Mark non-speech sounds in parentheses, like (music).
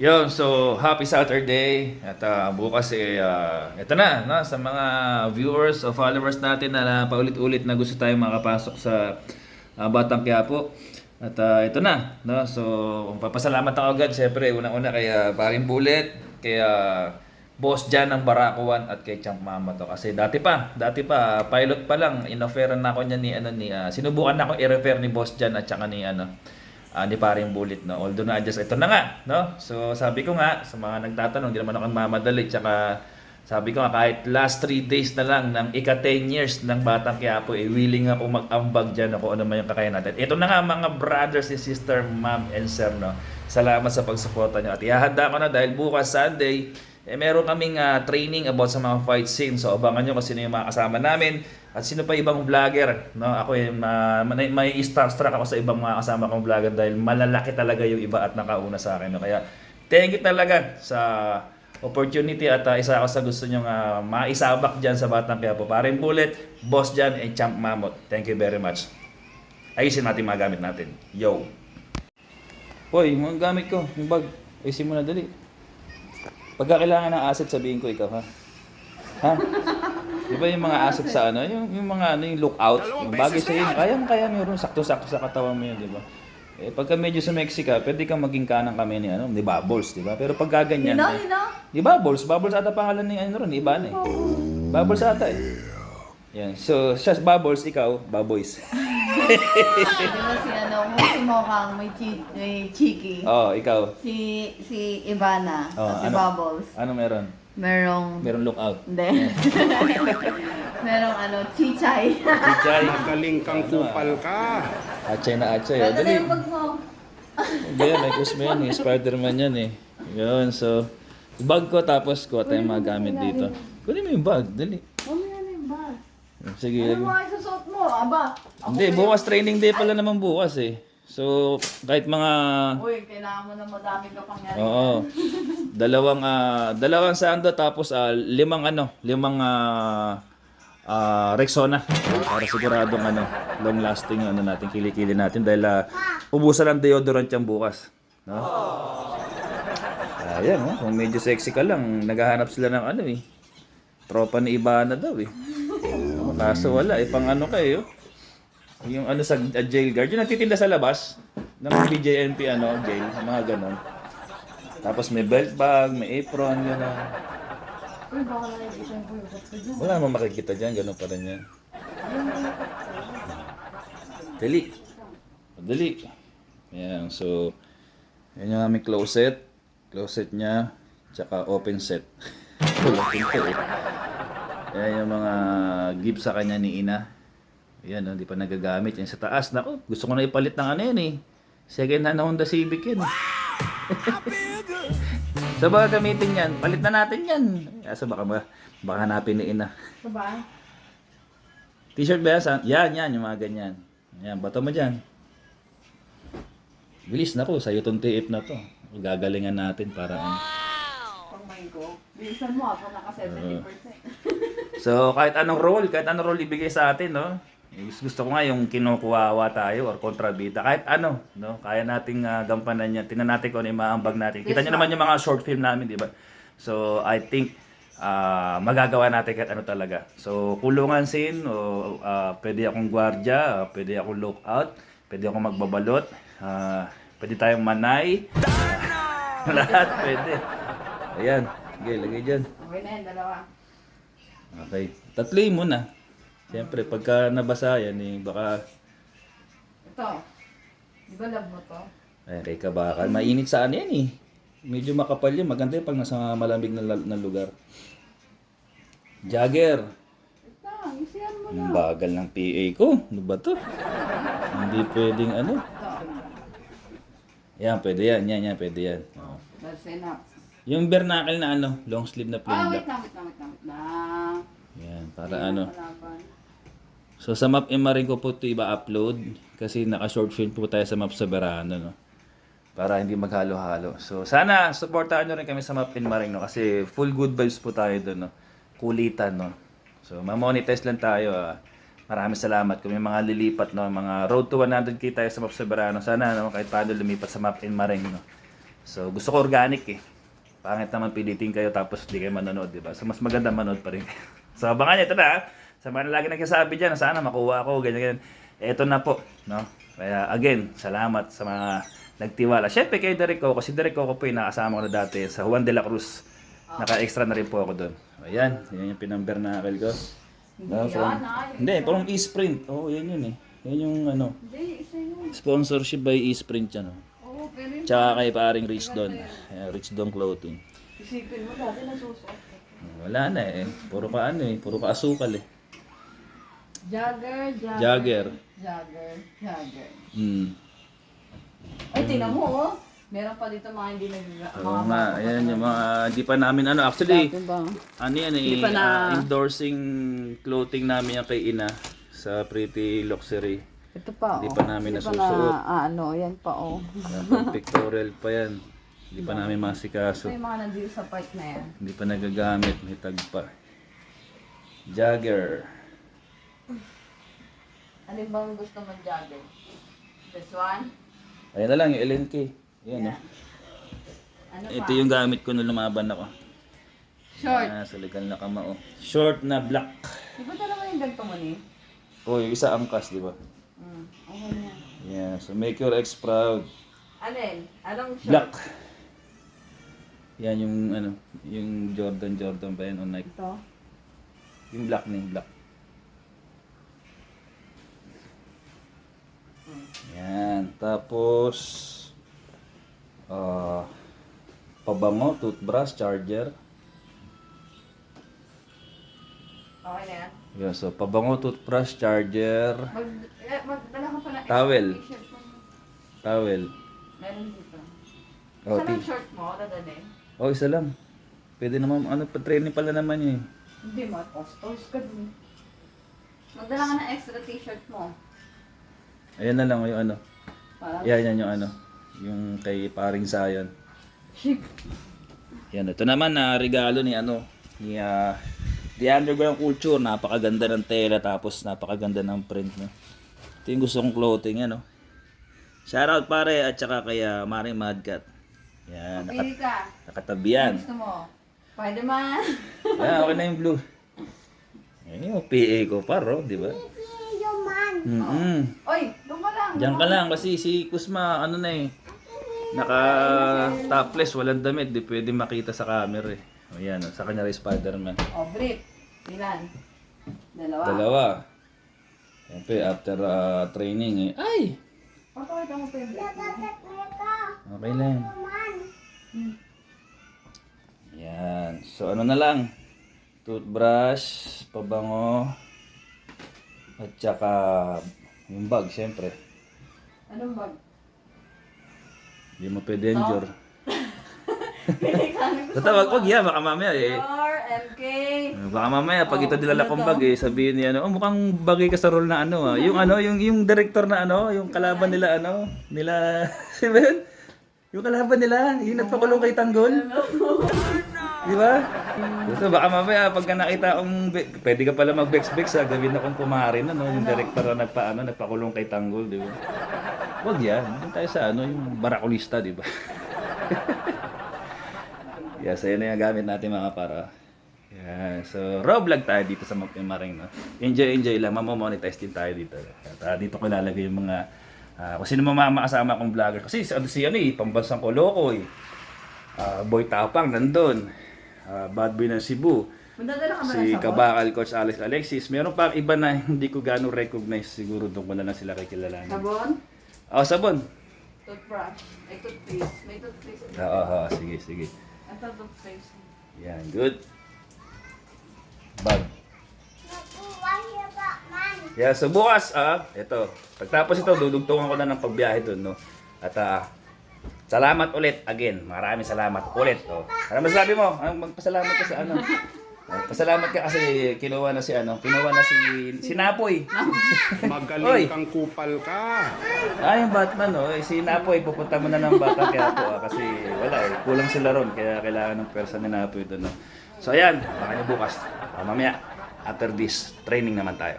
Yun, so happy Saturday. At ah, bukas eh, ah, ito na, no, sa mga viewers o followers natin na paulit-ulit na gusto tayong makapasok sa ah, Batang Quiapo. At ah, ito na, no? So, papasalamat ako agad, syempre, unang-una kay ah, Paring Bullet, kay Boss Jan ng Barakuan at kay Champ Mama to. Kasi dati pa, dati pa, pilot pa lang, inofferan na ako niya ni, ano, ni, ah, sinubukan na ako i-refer ni Boss Jan at saka ni, ano, ah, ni paring bullet no? Although na adjust ito na nga no? So sabi ko nga sa mga nagtatanong hindi naman ako mamadali tsaka sabi ko nga kahit last 3 days na lang ng ika 10 years ng Batang Quiapo eh willing ako mag-ambag dyan ako ano man yung kakayahan natin. Ito na nga mga brothers and sister ma'am and sir no? Salamat sa pagsuporta nyo. At ihahanda ko na dahil bukas Sunday eh, meron kaming ah, training about sa mga fight scene. So, abangan nyo kung sino yung mga kasama namin at sino pa ibang vlogger. No? Ako yung ma- may, may starstruck ako sa ibang mga kasama kong vlogger dahil malalaki talaga yung iba at nakauna sa akin. No? Kaya, thank you talaga sa opportunity at ah, isa ako sa gusto nyo uh, maisabak dyan sa Batang Quiapo. Paring Bullet, Boss Jan, and Champ Mamot. Thank you very much. Ayusin natin mga gamit natin. Yo! Hoy, mga gamit ko, yung bag. Ayusin mo na dali. Pagka kailangan ng asset, sabihin ko ikaw, ha? Ha? Di ba yung mga asset sa ano? Yung, yung mga ano, yung lookout, yung bagay sa yun. Kaya mo, kaya meron sakto-sakto sa katawan mo yun, di ba? Eh, pagka medyo sa Mexica, pwede kang maging kanang kami ni ano, ni Bubbles, di ba? Pero pag gaganyan, Nino, eh, Nino? di Bubbles, Bubbles ata pangalan ni ano ron, iba na eh. Bubbles ata eh. Yan. So, siya Bubbles, ikaw, Baboys. (laughs) Di ba si ano, kung si Mokang may, chi- may chiki. oh, ikaw. Si, si Ivana. Oh, si ano? Bubbles. Ano meron? Merong... Meron lookout. Hindi. (laughs) Merong ano, chichay. Chichay. Magaling kang kupal ka. Achay na achay. Oh. Ito na Dali. yung bag mo. Hindi may kusma yan eh. Spider-Man yan eh. Yun, so... Bag ko tapos kuha tayong mga gamit dito. Kunin mo yung bag, dali. Bag. Sige, Ano mga isusot mo? Aba. Hindi, bukas training day pala naman bukas eh. So, kahit mga... Uy, kailangan mo na madami ka pang yan. Oo. dalawang ah, dalawang sando tapos ah, limang ano, limang ah, ah, Rexona para siguradong ano, long lasting ano natin kilikili natin dahil ah, ubusan ng deodorant yan bukas, no? Ayan, oh, kung medyo sexy ka lang, naghahanap sila ng ano eh. Tropa ni Ibana daw eh. Kaso wala eh, pang ano kayo. Yung ano sa uh, jail guard, yung nagtitinda sa labas ng BJNP ano, jail, mga ganon. Tapos may belt bag, may apron, gano'n. Wala namang makikita dyan, gano'n pa rin yan. Dali. Dali. Yan, so, yan yung aming closet. Closet niya, tsaka open set. (laughs) Wala pinto eh. Yan yung mga gift sa kanya ni Ina. Yan, oh, hindi pa nagagamit. Yan sa taas. Naku, gusto ko na ipalit ng ano yan eh. Second hand na Honda Civic yan. (laughs) so baka gamitin yan, palit na natin yan. Asa baka, ba, baka hanapin ni Ina. Ito ba? T-shirt ba yan? Yan, yan, yung mga ganyan. Yan, bato mo dyan. Bilis na ko, sa'yo tong TF na to. Gagalingan natin para ano. Go. Bilisan mo ako naka 70%. So, kahit anong role, kahit anong role ibigay sa atin, no? Gusto ko nga yung kinukuwawa tayo or kontrabida. Kahit ano, no? Kaya nating ah, gampanan yan. Tingnan natin kung ano yung maambag natin. Kita nyo naman yung mga short film namin, di ba? So, I think ah, magagawa natin kahit ano talaga. So, kulungan scene, o ah, pwede akong gwardya, ah, pwede akong lookout, pwede akong magbabalot, ah, pwede tayong manay. (laughs) Lahat pwede. Ayan. Okay, lagay dyan. Okay na yan, dalawa. Okay. Tatlo yun muna. Siyempre, pagka nabasa yan, eh, baka, Ito. Di ba love mo to? ay, kay kabakal. Mainit saan yan eh. Medyo makapal yun. Maganda yun pag nasa malamig na, na lugar. Jagger. Ito, isiyan mo na. Ang bagal ng PA ko. Ano ba to? Hindi pwedeng ano. Ito. Yan, pwede yan. Yan, yan, pwede yan. Oh. That's enough. Yung bernacle na ano, long sleeve na plain Ah, wait black. lang, wait lang, wait lang, wait lang. Yan, para ano. Palaban. So sa map MR rin ko po ito iba upload kasi naka short film po tayo sa map sa Verano no. Para hindi maghalo-halo. So sana supportahan nyo rin kami sa map in Maring no kasi full good vibes po tayo doon no. Kulitan no. So ma-monetize lang tayo. ah. Maraming salamat kung may mga lilipat no, mga road to 100k tayo sa map sa Verano. Sana no kahit paano lumipat sa map in Maring no. So, gusto ko organic eh. Pangit naman pilitin kayo tapos di kayo manonood, di ba? So, mas maganda manood pa rin kayo. (laughs) so, abangan nyo, ito na. Sa mga lagi nagsasabi dyan, sana makuha ko, ganyan, ganyan. Ito na po, no? Kaya, again, salamat sa mga nagtiwala. Siyempre kay Derek Coco, si Derek Coco po yung nakasama ko na dati sa Juan de la Cruz. Naka-extra na rin po ako doon. Ayan, yan yung pinamber na akal ko. No, Hindi from, ah. hindi, from eSprint. Oo, oh, yan yun eh. Yan yung ano, sponsorship by eSprint yan. Oh. Tsaka kay paring Rich Don. Ayan, Rich Don Clothing. Isipin mo, dati nasusuot. Wala na eh. Puro ka ano eh. Puro ka asukal eh. Jagger, jagger. Jagger. Jagger, jagger. Hmm. Ay, tingnan mo, oh. Meron pa dito mga hindi nag- Oo nga. Ayan yung mga, di pa namin ano. Actually, ano yan eh. Hindi pa na- ah, endorsing clothing namin yan kay Ina sa Pretty Luxury. Ito pa, Hindi oh. pa namin Hindi pa nasusuot. na, ah, ano, yan pa, oh. Pang pictorial pa yan. Hindi pa namin Ito masikaso. yung mga nandito sa part na yan. Hindi pa nagagamit. May tag pa. Jagger. Ano bang gusto mo jagger? This one? Ayan na lang yung LNK. Ayan Yan. oh. Ano pa? Ito yung gamit ko nung lumaban ako. Short. Ah, sa legal na kamao. Short na black. Di ba talaga yung ganito mo ni? Oh, yung isa angkas, di ba? Mm. Okay na. Yeah, so make your ex proud. Alin? Anong short? Black. Yan yung ano, yung Jordan Jordan ba yan on Nike? Ito? Yung black na yung black. Yan, tapos ah pabango, toothbrush, charger. Okay na yan. Yeah, so pabango, toothbrush, charger, Mag, eh, magdala ka pa extra Towel. mo. towel. Meron dito. Oh, Saan ang ti- short mo? Dadalhin? oh, isa lang. Pwede naman, ano, pa-training pala naman yun. eh. Hindi, ma-postos ka dun. Magdala ka ng extra t-shirt mo. Ayan na lang yung ano. Para Yan, yan yung ano. Yung kay paring chic. Yan, ito naman na regalo ni ano, ni ah, The Underground Culture. Napakaganda ng tela tapos napakaganda ng print. No? Ito yung gusto kong clothing, ano. Shoutout pare at saka kay ah, Maring Madcat. Yan, nakat Pili ka. nakatabi yan. Gusto mo? Spider-Man. Yan, (laughs) okay na yung blue. Yan yung PA ko paro, di ba? Mm Oy, doon ka lang. Diyan ka lang kasi si Kusma ano na eh. Naka topless, walang damit, di pwede makita sa camera eh. O yan, oh, sa kanya rin Spider-Man. Oh, brief. Ilan? Dalawa. Dalawa. Siyempre, after ah, training eh. Ay! Papakita mo pa yung brief. Okay lang. Hmm. Yan. So ano na lang. Toothbrush, pabango, at saka yung bag, siyempre. Anong bag? Hindi mo pwede endure. Gusto Tatawag, wag yan, baka mamaya eh. Dior, MK. Baka mamaya pag Oh, ito dilala ano kong to? bag eh, sabihin niya ano, oh, mukhang bagay ka sa role na ano ah. Yung ano, yung yung director na ano, yung kalaban nila ano, nila (laughs) si Ben. Yung kalaban nila, yung nagpakulong kay Tanggol. Di ba? So baka mamaya pagka nakita kong pwede ka pala mag-bex-bex sa gawin akong kumarin ano, yung director na nagpaano, nagpakulong kay Tanggol, di ba? Wag yan. Doon tayo sa ano, yung barakulista, di ba? (laughs) yeah, so yun na yung gamit natin mga para. Yeah, so raw vlog tayo dito sa Maring, no? Enjoy, enjoy lang. Mamo-monetize din tayo dito. At ah, dito ko ilalagay yung mga, ah, kung sino mga makasama kong vlogger. Kasi si, si ano eh, pambansang koloko eh. Ah, Boy Tapang nandun. Ah, Bad Boy ng Cebu. Ka Si? Kabakal Coach Alex Alexis. Meron pa iba na hindi ko gano'ng recognize. Siguro doon ko na lang sila kakilalanin. Sabon? Oh, sabon. Toothbrush. Ay, toothpaste. May toothpaste. Oo, oh, sige, sige. Ito toothpaste. Yan, good. Bag. Yeah, so bukas, ah, ito. Pagtapos ito, dudugtungan ko na ng pagbiyahe doon, no? At ah, salamat ulit again. Maraming salamat ulit. Oh. Ano masasabi mo? Ano magpasalamat ka sa ano? Ah, pasalamat ka kasi kinuha na si ano, kinuha na si si Napoy. Oy. Magaling kang kupal ka. Ah, yung Batman, oh. Eh, si Napoy, pupunta mo na ng bata kaya po, ah, kasi wala eh. Kulang sila ron, kaya kailangan ng person ni Napoy doon. No? So, ayan, baka niyo bukas. Ah, mamaya, after this, training naman tayo.